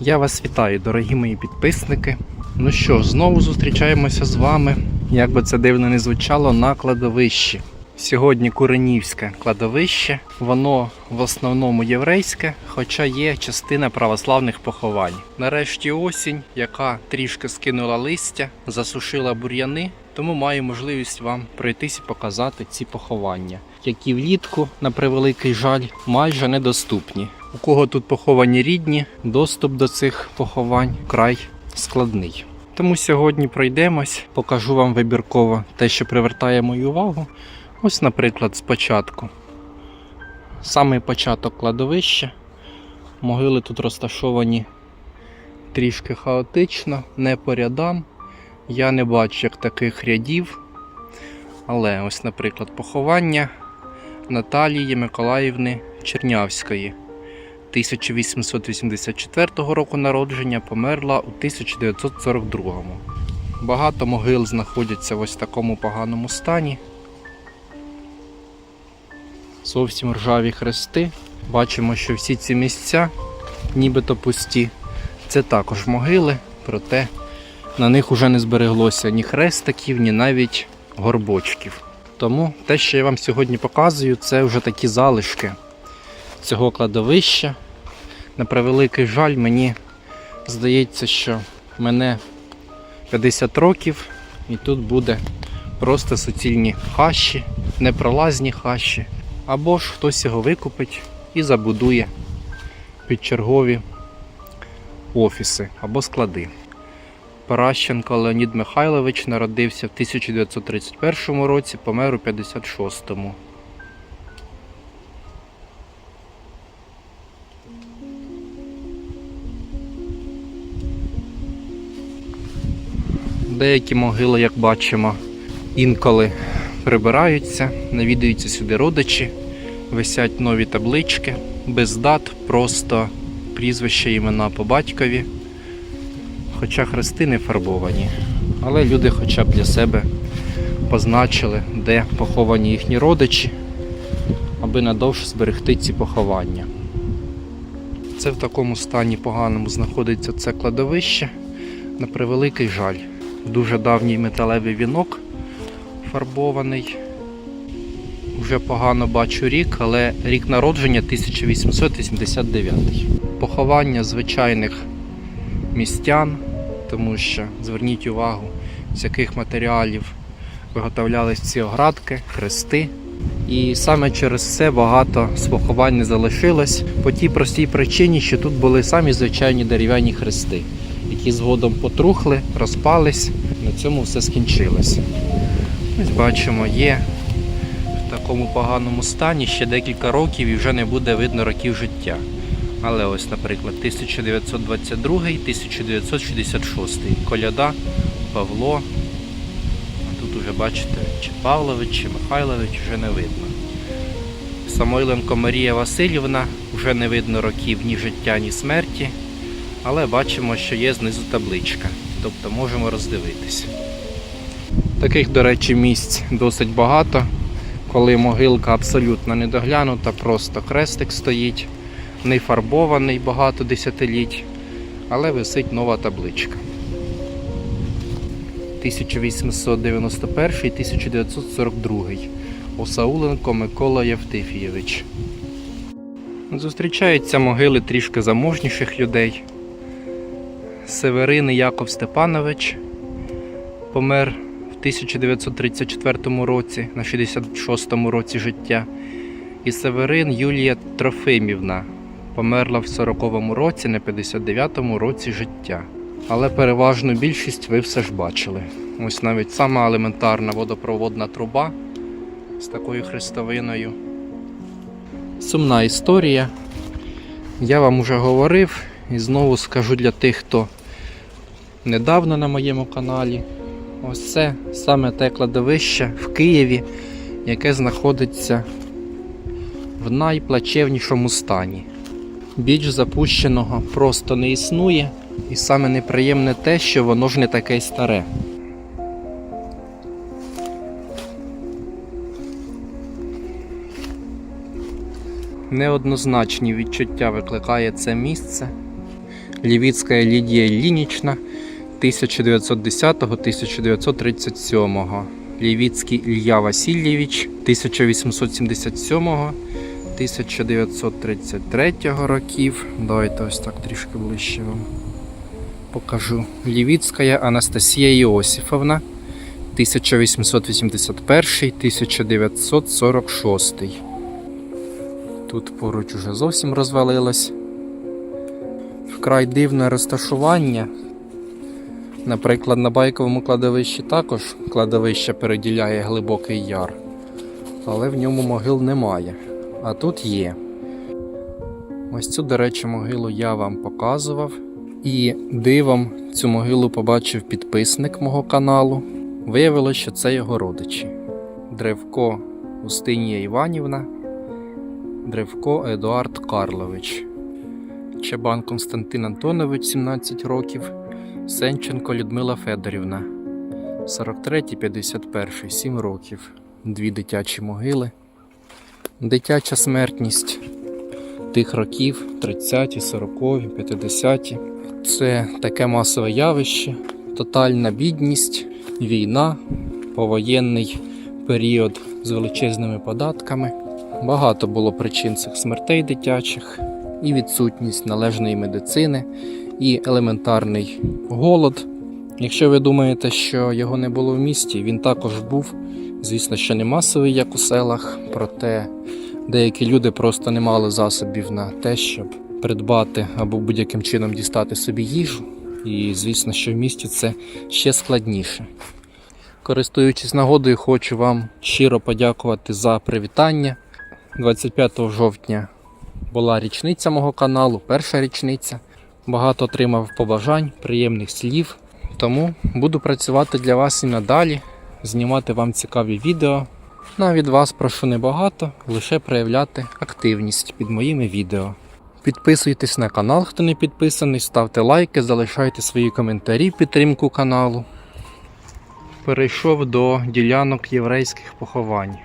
Я вас вітаю, дорогі мої підписники. Ну що знову зустрічаємося з вами, як би це дивно не звучало, на кладовищі. Сьогодні Куренівське кладовище, воно в основному єврейське, хоча є частина православних поховань. Нарешті осінь, яка трішки скинула листя, засушила бур'яни, тому маю можливість вам пройтись і показати ці поховання, які влітку, на превеликий жаль, майже недоступні. У кого тут поховані рідні, доступ до цих поховань край складний. Тому сьогодні пройдемось, покажу вам вибірково те, що привертає мою увагу. Ось, наприклад, спочатку. Самий початок кладовища. Могили тут розташовані трішки хаотично, не по рядам. Я не бачу як таких рядів. Але ось, наприклад, поховання Наталії Миколаївни Чернявської. 1884 року народження померла у 1942. Багато могил знаходяться в ось такому поганому стані. Зовсім ржаві хрести. Бачимо, що всі ці місця, нібито пусті, це також могили, проте на них уже не збереглося ні хрестиків, ні навіть горбочків. Тому те, що я вам сьогодні показую, це вже такі залишки цього кладовища. На превеликий жаль, мені здається, що мене 50 років і тут буде просто суцільні хащі, непролазні хащі. Або ж хтось його викупить і забудує під чергові офіси або склади. Паращенко Леонід Михайлович народився в 1931 році, помер у 56-му. Деякі могили, як бачимо, інколи прибираються, навідуються сюди родичі, висять нові таблички, без дат, просто прізвища імена по батькові. Хоча хрести не фарбовані. Але люди хоча б для себе позначили, де поховані їхні родичі, аби надовше зберегти ці поховання. Це в такому стані поганому знаходиться це кладовище. На превеликий жаль. Дуже давній металевий вінок фарбований. Вже погано бачу рік, але рік народження 1889. Поховання звичайних містян, тому що зверніть увагу, з яких матеріалів виготовлялись ці оградки, хрести. І саме через це багато з поховань не залишилось по тій простій причині, що тут були самі звичайні дерев'яні хрести, які згодом потрухли, розпались. На цьому все скінчилось. Ось бачимо, є в такому поганому стані ще декілька років і вже не буде видно років життя. Але ось, наприклад, 1922 1966 Коляда, Павло. А тут уже бачите, чи Павлович, чи Михайлович вже не видно. Самойленко Марія Васильівна вже не видно років ні життя, ні смерті. Але бачимо, що є знизу табличка. Тобто можемо роздивитися. Таких, до речі, місць досить багато, коли могилка абсолютно недоглянута, просто хрестик стоїть, не фарбований багато десятиліть, але висить нова табличка. 1891-1942. Осауленко Микола Євтифійович. Зустрічаються могили трішки заможніших людей. Северин Яков Степанович помер в 1934 році, на 66-му році життя. І Северин Юлія Трофимівна померла в 40-му році, на 59-му році життя. Але переважну більшість ви все ж бачили. Ось навіть сама елементарна водопроводна труба з такою хрестовиною. Сумна історія. Я вам уже говорив і знову скажу для тих, хто недавно на моєму каналі. Ось це саме те кладовище в Києві, яке знаходиться в найплачевнішому стані. Більш запущеного просто не існує, і саме неприємне те, що воно ж не таке старе. Неоднозначні відчуття викликає це місце. Лівіцька Лідія Іллінічна 1910-1937. Лівіцький Ілля Васильєвич 1877-1933 років. Давайте ось так трішки ближче вам покажу. Лівіцька Анастасія Іосифовна 1881-1946. Тут поруч уже зовсім розвалилось. Вкрай дивне розташування. Наприклад, на байковому кладовищі також кладовище переділяє глибокий яр, але в ньому могил немає. А тут є. Ось цю, до речі, могилу я вам показував. І дивом цю могилу побачив підписник мого каналу. Виявилося, що це його родичі. Древко Устинія Іванівна, Древко Едуард Карлович, Чабан Константин Антонович 17 років, Сенченко Людмила Федорівна 43-51, 7 років. Дві дитячі могили. Дитяча смертність тих років 30-ті, 40-ті, 50-ті. Це таке масове явище, тотальна бідність, війна, повоєнний період з величезними податками. Багато було причин цих смертей дитячих, і відсутність належної медицини, і елементарний голод. Якщо ви думаєте, що його не було в місті, він також був. Звісно, що не масовий, як у селах, проте деякі люди просто не мали засобів на те, щоб придбати або будь-яким чином дістати собі їжу. І звісно, що в місті це ще складніше. Користуючись нагодою, хочу вам щиро подякувати за привітання. 25 жовтня була річниця мого каналу, перша річниця. Багато отримав побажань, приємних слів. Тому буду працювати для вас і надалі, знімати вам цікаві відео. А від вас прошу небагато, лише проявляти активність під моїми відео. Підписуйтесь на канал, хто не підписаний, ставте лайки, залишайте свої коментарі підтримку каналу. Перейшов до ділянок єврейських поховань.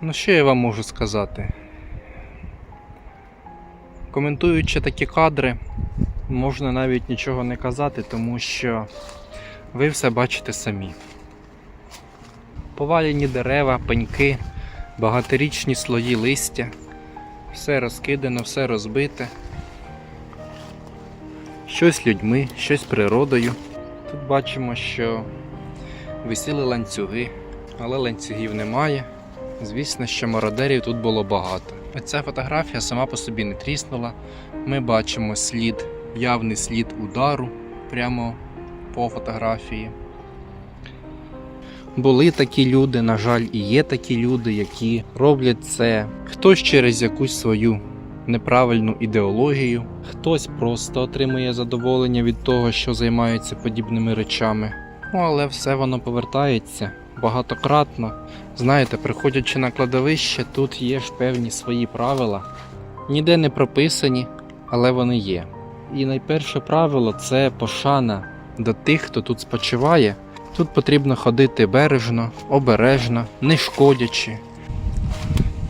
Ну, що я вам можу сказати? Коментуючи такі кадри, можна навіть нічого не казати, тому що ви все бачите самі. Повалені дерева, пеньки, багаторічні слої листя, все розкидано, все розбите. Щось людьми, щось природою. Тут бачимо, що висіли ланцюги, але ланцюгів немає. Звісно, що мародерів тут було багато. Оця фотографія сама по собі не тріснула. Ми бачимо слід, явний слід удару прямо по фотографії. Були такі люди, на жаль, і є такі люди, які роблять це хтось через якусь свою неправильну ідеологію, хтось просто отримує задоволення від того, що займається подібними речами. Ну, але все воно повертається багатократно. Знаєте, приходячи на кладовище, тут є ж певні свої правила. Ніде не прописані, але вони є. І найперше правило це пошана до тих, хто тут спочиває. Тут потрібно ходити бережно, обережно, не шкодячи.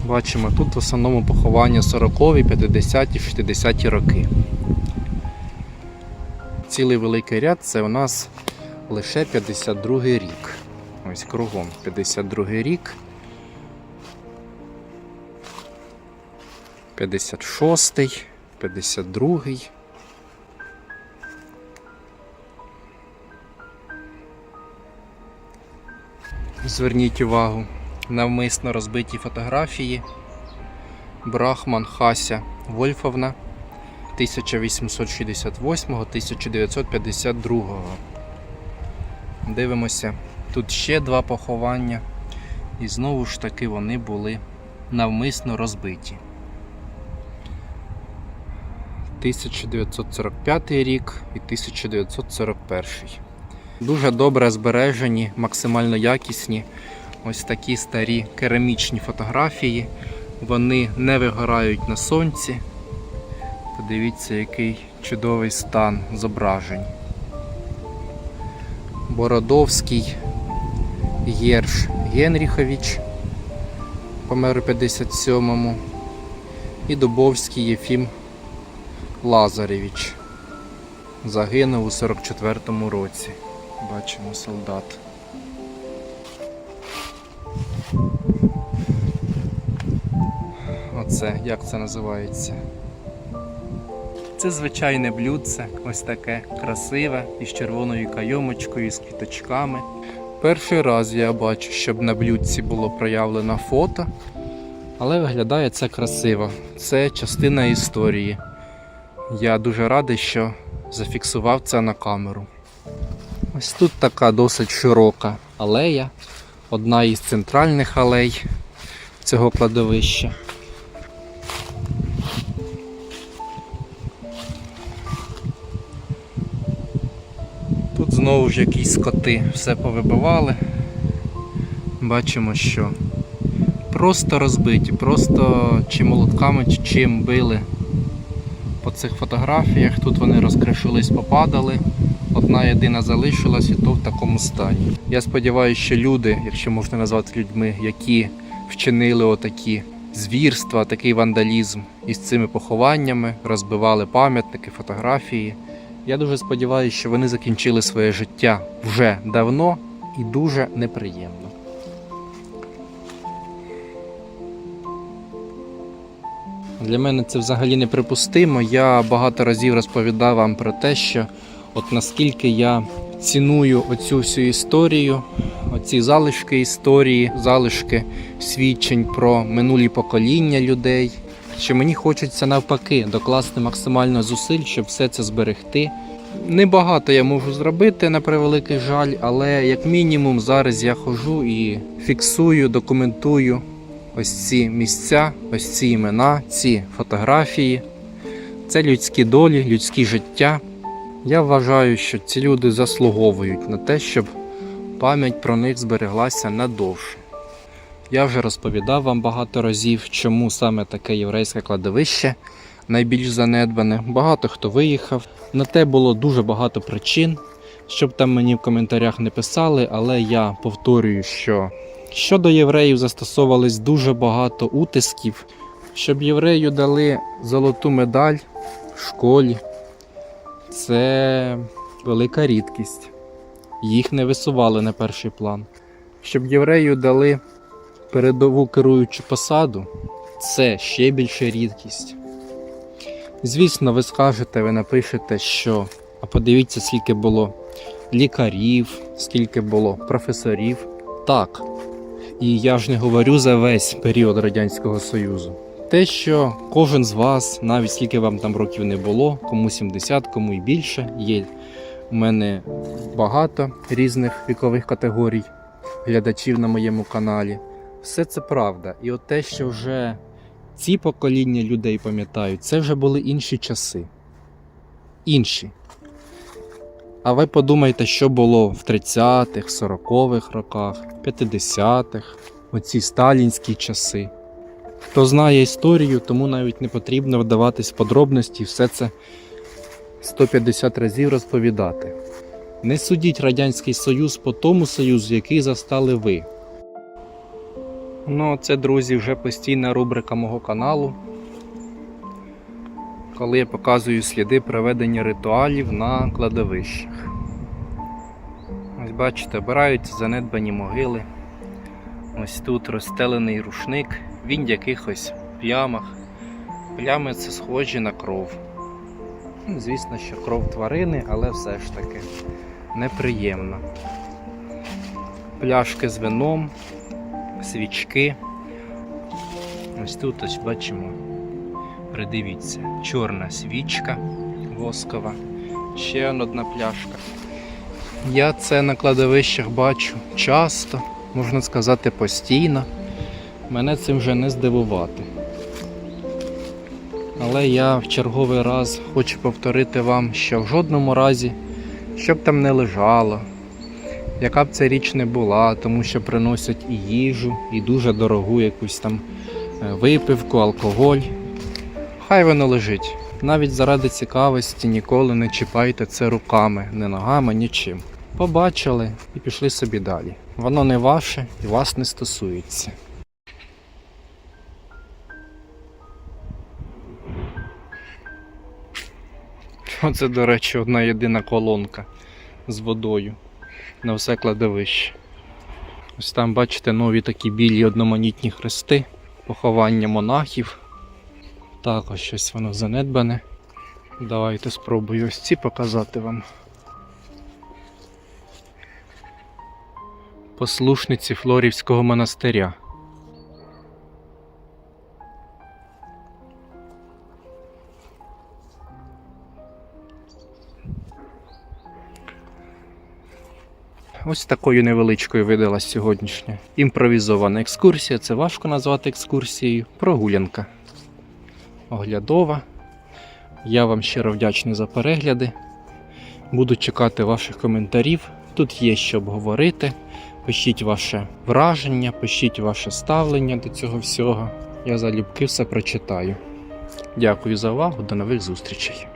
Бачимо, тут в основному поховання 40-ві, 50-ті, 60-ті роки. Цілий великий ряд це у нас лише 52 рік. Ось кругом 52 рік. 56, 52. Зверніть увагу, навмисно розбиті фотографії Брахман Хася Вольфовна 1868-1952. Дивимося, тут ще два поховання, і знову ж таки вони були навмисно розбиті. 1945 рік і 1941. Дуже добре збережені, максимально якісні ось такі старі керамічні фотографії. Вони не вигорають на сонці. Подивіться, який чудовий стан зображень. Бородовський Єрш Генріхович помер у 57-му. І Дубовський Єфім Лазаревич. Загинув у 44-му році. Бачимо солдат. Оце, як це називається? Це звичайне блюдце, ось таке красиве, із червоною кайомочкою, з квіточками. Перший раз я бачу, щоб на блюдці було проявлено фото, але виглядає це красиво. Це частина історії. Я дуже радий, що зафіксував це на камеру. Ось тут така досить широка алея, одна із центральних алей цього кладовища. Знову ж якісь коти все повибивали. Бачимо, що просто розбиті, просто чи молотками, чи чим били по цих фотографіях. Тут вони розкришились, попадали. Одна єдина залишилась і то в такому стані. Я сподіваюся, що люди, якщо можна назвати людьми, які вчинили отакі звірства, такий вандалізм із цими похованнями, розбивали пам'ятники, фотографії. Я дуже сподіваюся, що вони закінчили своє життя вже давно і дуже неприємно. Для мене це взагалі неприпустимо. Я багато разів розповідав вам про те, що от наскільки я ціную оцю всю історію, оці залишки історії, залишки свідчень про минулі покоління людей. Що мені хочеться навпаки докласти максимально зусиль, щоб все це зберегти. Небагато я можу зробити на превеликий жаль, але як мінімум зараз я хожу і фіксую, документую ось ці місця, ось ці імена, ці фотографії. Це людські долі, людські життя. Я вважаю, що ці люди заслуговують на те, щоб пам'ять про них збереглася надовше. Я вже розповідав вам багато разів, чому саме таке єврейське кладовище найбільш занедбане. Багато хто виїхав. На те було дуже багато причин, щоб там мені в коментарях не писали, але я повторюю, що щодо євреїв застосовувались дуже багато утисків, щоб єврею дали золоту медаль в школі. Це велика рідкість. Їх не висували на перший план. Щоб єврею дали передову керуючу посаду, це ще більша рідкість. Звісно, ви скажете, ви напишете, що а подивіться, скільки було лікарів, скільки було професорів. Так. І я ж не говорю за весь період Радянського Союзу. Те, що кожен з вас, навіть скільки вам там років не було, кому 70, кому і більше, є у мене багато різних вікових категорій глядачів на моєму каналі. Все це правда. І от те, що вже ці покоління людей пам'ятають, це вже були інші часи. Інші. А ви подумайте, що було в 30-х, 40-х роках, 50-х, оці сталінські часи. Хто знає історію, тому навіть не потрібно вдаватись в подробності і все це 150 разів розповідати. Не судіть Радянський Союз по тому Союзу, який застали ви. Ну, це, друзі, вже постійна рубрика мого каналу. Коли я показую сліди проведення ритуалів на кладовищах. Ось бачите, обираються занедбані могили. Ось тут розстелений рушник, він в якихось плямах. Плями це схожі на кров. Ну, Звісно, що кров тварини, але все ж таки неприємно. Пляшки з вином, свічки. Ось тут ось бачимо. Придивіться, чорна свічка воскова, ще одна пляшка. Я це на кладовищах бачу часто, можна сказати, постійно. Мене цим вже не здивувати. Але я в черговий раз хочу повторити вам, що в жодному разі, щоб там не лежало, яка б ця річ не була, тому що приносять і їжу, і дуже дорогу якусь там е, випивку, алкоголь. Хай воно лежить. Навіть заради цікавості ніколи не чіпайте це руками, не ногами, нічим. Побачили і пішли собі далі. Воно не ваше і вас не стосується. Оце, до речі, одна єдина колонка з водою на все кладовище. Ось там, бачите, нові такі білі одноманітні хрести, поховання монахів. Також щось воно занедбане. Давайте спробую ось ці показати вам. Послушниці Флорівського монастиря. Ось такою невеличкою видалась сьогоднішня імпровізована екскурсія. Це важко назвати екскурсією. Прогулянка. Оглядова. Я вам щиро вдячний за перегляди. Буду чекати ваших коментарів. Тут є що обговорити. Пишіть ваше враження, пишіть ваше ставлення до цього всього. Я залюбки все прочитаю. Дякую за увагу, до нових зустрічей.